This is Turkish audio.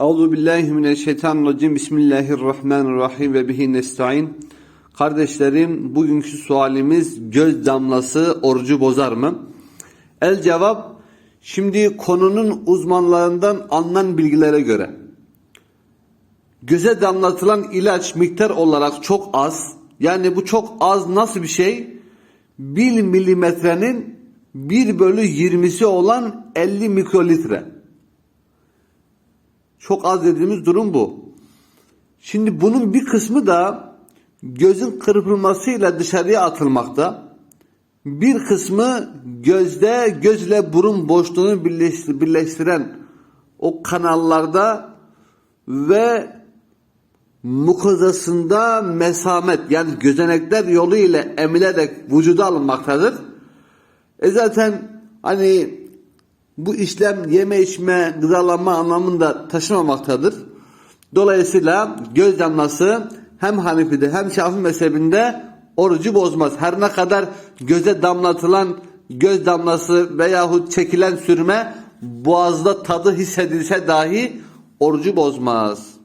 Euzu billahi mineşşeytanirracim. Bismillahirrahmanirrahim ve bihi nestaîn. Kardeşlerim, bugünkü sualimiz göz damlası orucu bozar mı? El cevap şimdi konunun uzmanlarından alınan bilgilere göre göze damlatılan ilaç miktar olarak çok az. Yani bu çok az nasıl bir şey? 1 milimetrenin 1 bölü 20'si olan 50 mikrolitre. Çok az dediğimiz durum bu. Şimdi bunun bir kısmı da gözün kırpılmasıyla dışarıya atılmakta. Bir kısmı gözde gözle burun boşluğunu birleştir- birleştiren o kanallarda ve mukozasında mesamet yani gözenekler yolu ile emilerek vücuda alınmaktadır. E zaten hani bu işlem yeme içme gıdalanma anlamında taşımamaktadır. Dolayısıyla göz damlası hem Hanefi'de hem Şafii mezhebinde orucu bozmaz. Her ne kadar göze damlatılan göz damlası veyahut çekilen sürme boğazda tadı hissedilse dahi orucu bozmaz.